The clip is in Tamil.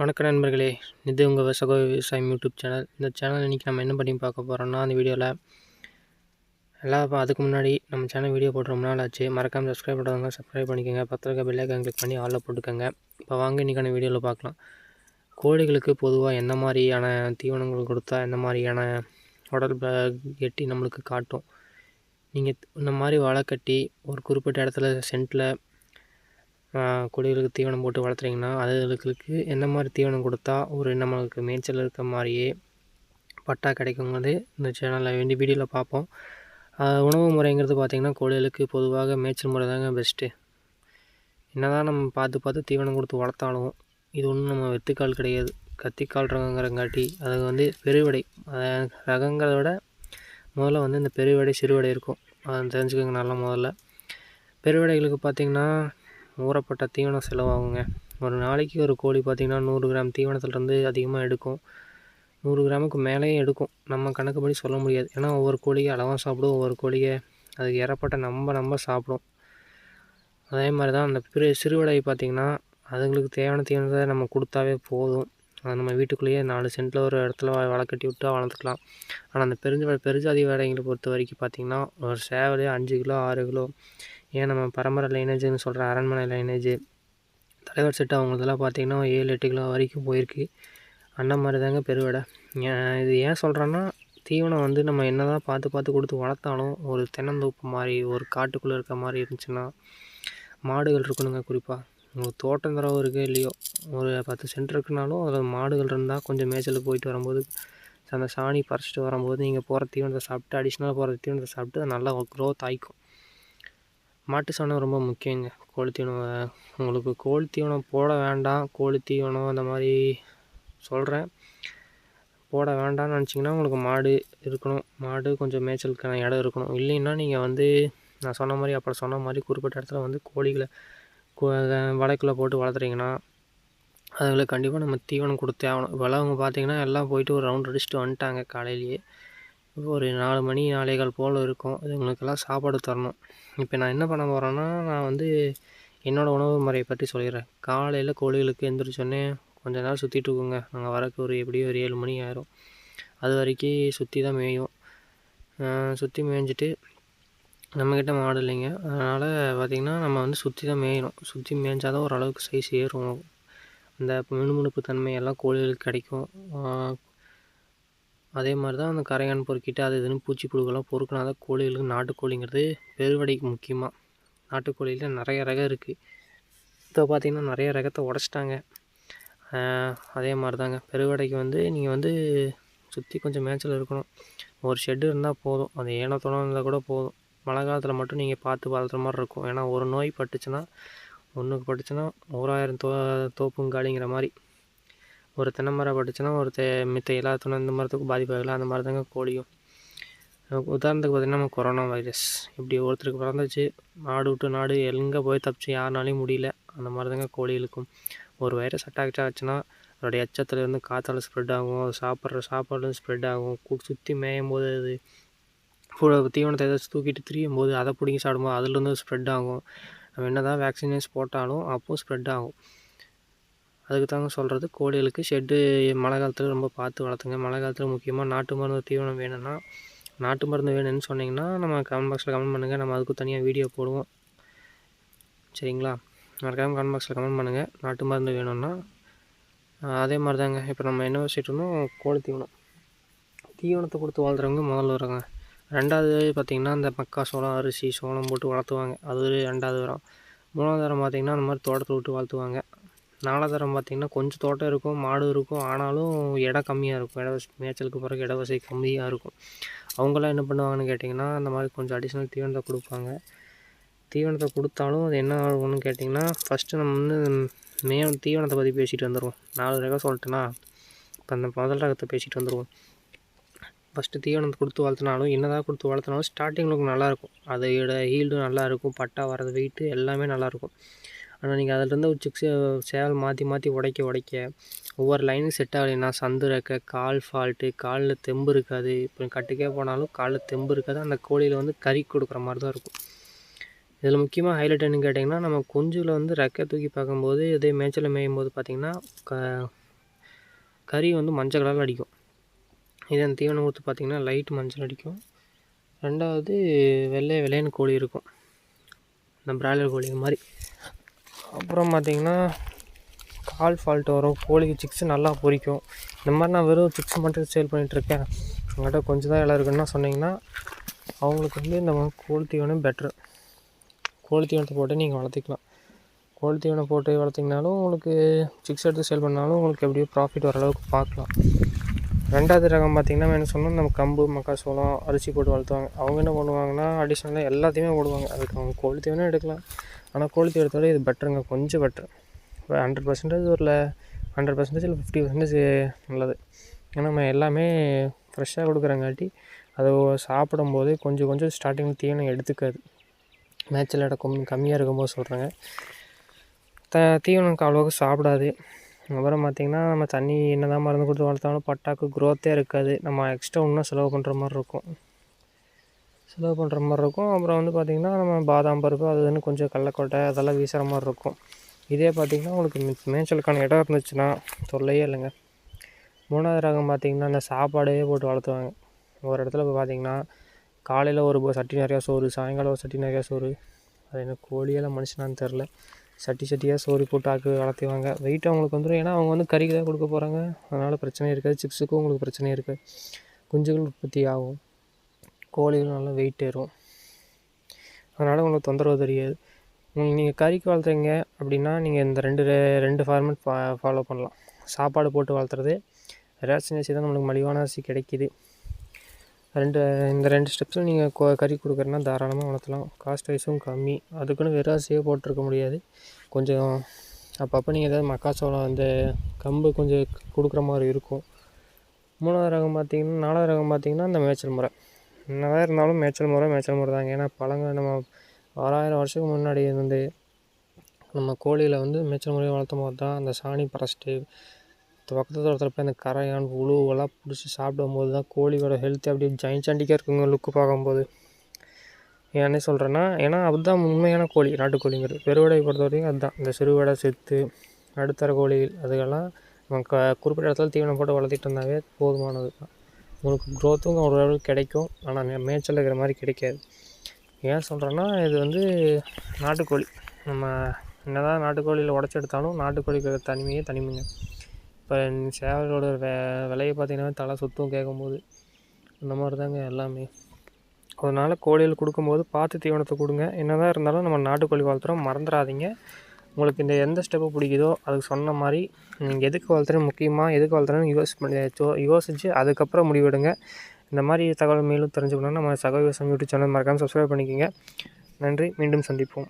வணக்கம் நண்பர்களே. இது உங்கள் விவசாய விவசாயம் யூடியூப் சேனல். இந்த சேனல் இன்றைக்கி நம்ம என்ன பண்ணி பார்க்க போகிறோம்னா அந்த வீடியோவில் எல்லாம் இப்போ அதுக்கு முன்னாடி நம்ம சேனல் வீடியோ போட்டு ரொம்ப நாள் ஆச்சு. மறக்காமல் சப்ஸ்கிரைப் பண்ணுறவங்க சப்ஸ்கிரைப் பண்ணிக்கோங்க. பத்திரிக்கை பெல்லைக்கான் கிளிக் பண்ணி ஆளில் போட்டுக்கோங்க. இப்போ வாங்க இன்றைக்கான வீடியோவில் பார்க்கலாம். கோழிகளுக்கு பொதுவாக எந்த மாதிரியான தீவனங்கள் கொடுத்தா எந்த மாதிரியான உடல் எட்டி நம்மளுக்கு காட்டும். நீங்கள் இந்த மாதிரி வலை கட்டி ஒரு குறிப்பிட்ட இடத்துல சென்ட்டில் கொடிகளுக்கு தீவனம் போட்டு வளர்த்துறீங்கன்னா அதுகளுக்கு என்ன மாதிரி தீவனம் கொடுத்தா ஒரு நம்மளுக்கு மேய்ச்சல் இருக்க மாதிரியே பட்டா கிடைக்குங்கிறது இந்த சேனலில் வேண்டி வீடியோவில் பார்ப்போம். உணவு முறைங்கிறது பார்த்திங்கன்னா கோழிகளுக்கு பொதுவாக மேய்ச்சல் முறை தாங்க பெஸ்ட்டு என்னதான் நம்ம பார்த்து பார்த்து தீவனம் கொடுத்து வளர்த்தாலும் இது ஒன்றும் நம்ம வெத்துக்கால் கிடையாது. கத்திக்கால் ரகங்கிறங்காட்டி அது வந்து பெருவடை. அஹ் ரகங்கிறத விட முதல்ல வந்து இந்த பெருவடை சிறுவடை இருக்கும். அதை தெரிஞ்சுக்கோங்க நல்லா முதல்ல. பெருவடைகளுக்கு பார்த்திங்கன்னா ஊறப்பட்ட தீவனம் செலவாகுங்க. ஒரு நாளைக்கு ஒரு கோழி பார்த்திங்கன்னா நூறு கிராம் தீவனத்துலேருந்து அதிகமாக எடுக்கும். நூறு கிராமுக்கு மேலேயும் எடுக்கும். நம்ம கணக்குப்படி சொல்ல முடியாது. ஏன்னா ஒவ்வொரு கோழியை அளவாக சாப்பிடும் ஒவ்வொரு கோழியை அதுக்கு ஏறப்பட்ட நம்ம நம்ம சாப்பிடும். அதே மாதிரி தான் அந்த பிற சிறுவடை பார்த்திங்கன்னா அதுங்களுக்கு தேவையான தீவனத்தை நம்ம கொடுத்தாவே போதும். அது நம்ம வீட்டுக்குள்ளேயே நாலு சென்ட்டில் ஒரு இடத்துல வளர்க்கட்டி கட்டி விட்டா வளர்த்துக்கலாம். ஆனால் அந்த பெருஞ்ச பெருஜாதி வேடைங்களை பொறுத்த வரைக்கும் பார்த்திங்கன்னா ஒரு சேவலே அஞ்சு கிலோ ஆறு கிலோ ஏன் நம்ம பரம்பரை லைனேஜுன்னு சொல்கிற அரண்மனை லைனேஜ் தலைவர் செட்டு அவங்களதெல்லாம் பார்த்திங்கன்னா ஏழு எட்டு கிலோ வரைக்கும் போயிருக்கு. அந்த மாதிரி தாங்க பெருவடை. ஏன் இது ஏன் சொல்கிறேன்னா தீவனம் வந்து நம்ம என்ன தான் பார்த்து பார்த்து கொடுத்து வளர்த்தாலும் ஒரு தென்னந்தோப்பு மாதிரி ஒரு காட்டுக்குள்ளே இருக்க மாதிரி இருந்துச்சுன்னா மாடுகள் இருக்கணுங்க குறிப்பாக ஒரு தோட்டம் தரவு இருக்கே இல்லையோ ஒரு பத்து சென்ட் இருக்குனாலும் அதில் மாடுகள் இருந்தால் கொஞ்சம் மேய்ச்சலுக்கு போயிட்டு வரும்போது அந்த சாணி பறிச்சிட்டு வரும்போது நீங்கள் போகிற தீவனத்தை சாப்பிட்டு அடிஷ்னலாக போகிற தீவனத்தை சாப்பிட்டு அது நல்லா க்ரோத் ஆகிக்கும் மாட்டு சாணம் ரொம்ப முக்கியங்க. கோழி தீவனம் உங்களுக்கு கோழி தீவனம் போட வேண்டாம். கோழி தீவனம் அந்த மாதிரி சொல்கிறேன் போட வேண்டாம்னு நினச்சிங்கன்னா உங்களுக்கு மாடு இருக்கணும். மாடு கொஞ்சம் மேய்ச்சலுக்கான இடம் இருக்கணும். இல்லைன்னா நீங்கள் வந்து நான் சொன்ன மாதிரி அப்புறம் சொன்ன மாதிரி குறிப்பிட்ட இடத்துல வந்து கோழிகளை கு- போட்டு வளர்த்துறீங்கன்னா அதுகளை கண்டிப்பாக நம்ம தீவனம் கொடுத்தே ஆகணும். இப்போல்லாம் அவங்க பார்த்தீங்கன்னா எல்லாம் போயிட்டு ஒரு ரவுண்ட் அடிச்சுட்டு வந்துட்டாங்க காலையிலேயே. ஒரு நாலு மணி நாலேகால் போல் இருக்கும். இதுங்களுக்கெல்லாம் சாப்பாடு தரணும். இப்போ நான் என்ன பண்ண போகிறேன்னா நான் வந்து என்னோடய உணவு முறையை பற்றி சொல்லிடுறேன். காலையில் கோழிகளுக்கு எந்திரிச்சோடனே கொஞ்ச நேரம் சுற்றிட்டு இருக்குங்க. நாங்கள் வரக்கு ஒரு எப்படியும் ஒரு ஏழு மணி ஆயிரும். அது வரைக்கும் சுற்றி தான் மேயும். சுற்றி மேய்ஞ்சிட்டு நம்மக்கிட்ட மாடு இல்லைங்க. அதனால் பார்த்திங்கன்னா நம்ம வந்து சுற்றி தான் மேயணும். சுற்றி மேய்ஞ்சால் தான் ஓரளவுக்கு சைஸ் ஏறும். அந்த மினுமினுப்பு தன்மை எல்லாம் கோழிகளுக்கு கிடைக்கும். அதே மாதிரி தான் அந்த கரையான் பொறுக்கிட்டு அது இதுன்னு பூச்சி புழுக்கெல்லாம் பொறுக்கினா தான் கோழிகளுக்கு நாட்டுக்கோழிங்கிறது பெருவடைக்கு முக்கியமாக நாட்டுக்கோழியில் நிறைய ரகம் இருக்குது இப்போ பார்த்திங்கன்னா நிறைய ரகத்தை உடச்சிட்டாங்க. அதே மாதிரி தாங்க. பெருவடைக்கு வந்து நீங்கள் வந்து சுற்றி கொஞ்சம் மேய்ச்சல் இருக்கணும். ஒரு ஷெட்டு இருந்தால் போதும். அது ஏனத்தோணம் இருந்தால் கூட போதும். மழை காலத்தில் மட்டும் நீங்கள் பார்த்து வளர்த்துற மாதிரி இருக்கும். ஏன்னா ஒரு நோய் பட்டுச்சுன்னா ஒன்றுக்கு பட்டுச்சுன்னா ஓராயிரம் தோ தோப்புங்காலிங்கிற மாதிரி. ஒரு தென்னை மரம் பட்டுச்சுன்னா ஒரு தே மித்த எல்லா துணை இந்த மரத்துக்கும் பாதிப்பு ஆகலாம் அந்த மாதிரி தாங்க கோழியும் உதாரணத்துக்கு பார்த்திங்கன்னா நம்ம கொரோனா வைரஸ் இப்படி ஒருத்தருக்கு பிறந்துச்சு நாடு விட்டு நாடு எங்கே போய் தப்பிச்சு யாருனாலையும் முடியல அந்த மாதிரி தாங்க கோழிகளுக்கும் ஒரு வைரஸ் அட்டாக் ஆச்சுன்னா அதோடைய எச்சத்துலேருந்து காற்றால் ஸ்ப்ரெட் ஆகும் அது சாப்பிட்ற சாப்பாடுலேருந்து ஸ்ப்ரெட் ஆகும். சுற்றி மேயும் போது அது தீவனத்தை ஏதாச்சும் தூக்கிட்டு திரியும் போது அதை பிடிங்கி சாப்பிடும்போது அதுலேருந்து ஸ்ப்ரெட் ஆகும். நம்ம என்ன தான் வேக்சினேஷன் போட்டாலும் அப்போது ஸ்ப்ரெட் ஆகும். அதுக்கு தாங்க சொல்கிறது கோழிகளுக்கு ஷெட்டு மழை காலத்தில் ரொம்ப பார்த்து வளர்த்துங்க. மழை காலத்தில் முக்கியமாக நாட்டு மருந்து தீவனம் வேணும்னா நாட்டு மருந்து வேணும்னு சொன்னிங்கன்னா நம்ம கமெண்ட் பாக்ஸில் கமெண்ட் பண்ணுங்கள் நம்ம அதுக்கு தனியாக வீடியோ போடுவோம். சரிங்களா? மறக்காமல் கமெண்ட் பாக்ஸில் கமெண்ட் பண்ணுங்கள் நாட்டு மருந்து வேணும்னா அதே மாதிரி தாங்க இப்போ நம்ம என்ன வச்சுட்டோம்னா கோழி தீவனம். தீவனத்தை கொடுத்து வளர்த்துறவங்க முதல்ல வராங்க. ரெண்டாவது பார்த்திங்கன்னா இந்த மக்கா சோளம் அரிசி சோளம் போட்டு வளர்த்துவாங்க. அது ஒரு ரெண்டாவது வரும். மூணாவது தரம் பார்த்திங்கன்னா அந்த மாதிரி தோட்டத்தில் விட்டு வளர்த்துவாங்க. நாலாவது தரம் பார்த்திங்கன்னா கொஞ்சம் தோட்டம் இருக்கும் மாடு இருக்கும். ஆனாலும் இடம் கம்மியாக இருக்கும். இட வசதி மேய்ச்சலுக்கு பிறகு இட வசதி கம்மியாக இருக்கும். அவங்களாம் என்ன பண்ணுவாங்கன்னு கேட்டிங்கன்னா அந்த மாதிரி கொஞ்சம் அடிஷ்னல் தீவனத்தை கொடுப்பாங்க. தீவனத்தை கொடுத்தாலும் அது என்ன ஆகும்னு கேட்டிங்கன்னா ஃபஸ்ட்டு நம்ம வந்து மே தீவனத்தை பற்றி பேசிகிட்டு வந்துடுவோம் நாலு ரகம் சொல்லிட்டேன்னா இப்போ அந்த முதல் ரகத்தை பேசிகிட்டு வந்துடுவோம் ஃபஸ்ட்டு தீவனத்தை கொடுத்து வளர்த்தினாலும் என்னதான் கொடுத்து வளர்த்தினாலும் ஸ்டார்டிங் உங்களுக்கு நல்லாயிருக்கும். அதோட ஹீல்டும் நல்லா இருக்கும். பட்டா வரது வெயிட்டு எல்லாமே நல்லாயிருக்கும். ஆனால் நீங்கள் அதிலிருந்து ஒரு சிக்ஸ் சேவல் மாற்றி மாற்றி உடைக்க உடைக்க ஒவ்வொரு லைனும் செட் ஆகலைன்னா சந்து ரெக்க கால் ஃபால்ட்டு காலில் தெம்பு இருக்காது. இப்போ கட்டுக்கே போனாலும் காலில் தெம்பு இருக்காது. அந்த கோழியில் வந்து கறி கொடுக்குற மாதிரி தான் இருக்கும். இதில் முக்கியமாக ஹைலைட் என்னன்னு கேட்டிங்கன்னா நம்ம கொஞ்சில் வந்து ரெக்கை தூக்கி பார்க்கும்போது இதே மேய்ச்சல் மேயும் போது பார்த்திங்கன்னா க கறி வந்து மஞ்சள் கலரில் அடிக்கும். இதே அந்த தீவனம் கொடுத்து பார்த்திங்கன்னா லைட் மஞ்சள் அடிக்கும். ரெண்டாவது வெள்ளை வெள்ளையன் கோழி இருக்கும். இந்த பிராய்லர் கோழி மாதிரி. அப்புறம் பார்த்திங்கன்னா கால் ஃபால்ட் வரும். கோழிக்கு சிக்ஸு நல்லா பொரிக்கும் இந்த மாதிரி நான் வெறும் சிக்ஸ் மட்டும் சேல் பண்ணிகிட்ருக்கேன் உங்கள்கிட்ட கொஞ்சம் தான் இலை இருக்குன்னா சொன்னிங்கன்னா அவங்களுக்கு வந்து இந்த கோழி தீவனம் பெட்ரு கோழி தீவனத்தை போட்டு நீங்கள் வளர்த்திக்கலாம். கோழி தீவனம் போட்டு வளர்த்திங்கனாலும் உங்களுக்கு சிக்ஸ் எடுத்து சேல் பண்ணாலும் உங்களுக்கு எப்படியோ ப்ராஃபிட் ஓரளவுக்கு பார்க்கலாம். ரெண்டாவது ரகம் பார்த்திங்கன்னா என்ன சொன்னால் நம்ம கம்பு மக்காசோளம் அரிசி போட்டு வளர்த்துவாங்க. அவங்க என்ன பண்ணுவாங்கன்னா அடிஷ்னலாக எல்லாத்தையுமே போடுவாங்க. அதுக்கு அவங்க கோழி தீவனம் எடுக்கலாம். ஆனால் கோழி தீவனத்தோட இது பெட்டருங்க கொஞ்சம் பெட்ரு இப்போ ஹண்ட்ரட் பர்சன்டேஜ் ஒரு ஹண்ட்ரட் பர்சன்டேஜ் இல்லை ஃபிஃப்டி பர்சன்டேஜ் நல்லது. ஏன்னா நம்ம எல்லாமே ஃப்ரெஷ்ஷாக கொடுக்குறங்காட்டி அதை சாப்பிடும்போது கொஞ்சம் கொஞ்சம் ஸ்டார்டிங் தீவனம் எடுத்துக்காது. மேய்ச்சல் இடம் கொஞ்சம் கம்மியாக இருக்கும்போது சொல்கிறாங்க த தீவனம் அவ்வளோக்கு சாப்பிடாது. அப்புறம் பார்த்திங்கன்னா நம்ம தண்ணி என்ன தான் மருந்து கொடுத்து வளர்த்தாலும் பட்டாக்கு க்ரோத்தே இருக்காது. நம்ம எக்ஸ்ட்ரா இன்னும் செலவு பண்ணுற மாதிரி இருக்கும். செலவு பண்ணுற மாதிரி இருக்கும். அப்புறம் வந்து பார்த்திங்கன்னா நம்ம பாதாம் பருப்பு அது இதுன்னு கொஞ்சம் கடலக்கொட்டை அதெல்லாம் வீசுகிற மாதிரி இருக்கும். இதே பார்த்திங்கன்னா உங்களுக்கு மேய்ச்சலுக்கான இடம் இருந்துச்சுன்னா தொல்லையே இல்லைங்க. மூணாவது ரகம் பார்த்திங்கன்னா இந்த சாப்பாடே போட்டு வளர்த்துவாங்க. ஒரு இடத்துல போய் பார்த்திங்கன்னா காலையில் ஒரு சட்டி நிறையா சோறு சாயங்காலம் ஒரு சட்டி நிறையா சோறு. அது என்ன கோழியெல்லாம் மனுஷனான்னு தெரில சட்டி சட்டியாக சோறு போட்டு ஆக்கு வளர்த்துவாங்க வெயிட் அவங்களுக்கு வந்துடும் ஏன்னா அவங்க வந்து கறிக்கு தான் கொடுக்க போகிறாங்க அதனால் பிரச்சனையும் இருக்காது. சிப்ஸுக்கும் உங்களுக்கு பிரச்சனையும் இருக்காது. குஞ்சுகள் உற்பத்தி ஆகும். கோழிகள் நல்லா வெயிட் ஏறும். அதனால் உங்களுக்கு தொந்தரவு தெரியாது. நீங்கள் கறிக்கு வளர்த்துறீங்க அப்படின்னா நீங்கள் இந்த ரெண்டு ரெண்டு ஃபார்மெட் ஃபா ஃபாலோ பண்ணலாம். சாப்பாடு போட்டு வளர்த்துறது ரேஷன் அரிசி தான் நம்மளுக்கு மலிவான அரிசி கிடைக்கிது. ரெண்டு இந்த ரெண்டு ஸ்டெப்ஸில் நீங்கள் கறி கொடுக்குறேன்னா தாராளமாக வளர்த்தலாம். காஸ்ட் வைஸும் கம்மி. அதுக்குன்னு வெறும் அரிசியே போட்டிருக்க முடியாது. கொஞ்சம் அப்பப்போ நீங்கள் ஏதாவது மக்காச்சோளம் அந்த கம்பு கொஞ்சம் கொடுக்குற மாதிரி இருக்கும். மூணாவது ரகம் பார்த்திங்கன்னா நாலாவது ரகம் பார்த்திங்கன்னா இந்த மேய்ச்சல் முறை. என்னதான் இருந்தாலும் மேய்ச்சல் முறை மேய்ச்சல் முறை தாங்க. ஏன்னா பழங்கள் நம்ம ஆறாயிரம் வருஷத்துக்கு முன்னாடி இருந்து நம்ம கோழியில் வந்து மேய்ச்சல் முறையை வளர்த்தும் போது தான் அந்த சாணி பறச்சிட்டு பக்கத்தில் தூரத்தில் போய் அந்த கரையான் உழுவெல்லாம் பிடிச்சி சாப்பிடும்போது தான் கோழியோட ஹெல்த் அப்படியே ஜாயின் சாண்டிக்காக இருக்குங்க லுக்கு பார்க்கும்போது. ஏன்னு சொல்கிறேன்னா ஏன்னா அதுதான் உண்மையான கோழி நாட்டுக்கோழிங்கிறது. பெருவடை பொறுத்த வரைக்கும் அதுதான். இந்த சிறுவடை செத்து நடுத்தர கோழிகள் அதுக்கெல்லாம் நம்ம க குறிப்பிட்ட இடத்துல தீவனம் போட்டு வளர்த்திட்டு இருந்தாவே போதுமானது தான் உங்களுக்கு க்ரோத்தும் ஓரளவுக்கு கிடைக்கும். ஆனால் மேய்ச்சல் இருக்கிற மாதிரி கிடைக்காது. ஏன் சொல்கிறேன்னா இது வந்து நாட்டுக்கோழி. நம்ம என்ன தான் நாட்டுக்கோழியில் உடச்சி எடுத்தாலும் நாட்டுக்கோழிக்கு தனிமையே தனிமைங்க. இப்போ சேவலோட வே விலையை பார்த்திங்கன்னா தலை சுத்தம் கேட்கும்போது அந்த மாதிரி தாங்க எல்லாமே. அதனால் கோழிகள் கொடுக்கும்போது பார்த்து தீவனத்தை கொடுங்க. என்ன தான் இருந்தாலும் நம்ம நாட்டுக்கோழி வளர்த்துறோம் மறந்துடாதீங்க. உங்களுக்கு இந்த எந்த ஸ்டெப்பு பிடிக்குதோ அதுக்கு சொன்ன மாதிரி நீங்கள் எதுக்கு வளர்த்துறேன் முக்கியமாக எதுக்கு வளர்த்துறேன்னு யோசி பண்ணி யோசித்து அதுக்கப்புறம் முடிவெடுங்க. இந்த மாதிரி தகவல் மேலும் தெரிஞ்சுக்கணுன்னா நம்ம சகோ விவசாயம் யூடியூப் சேனல் மறக்காமல் சப்ஸ்கிரைப் பண்ணிக்கோங்க. நன்றி. மீண்டும் சந்திப்போம்.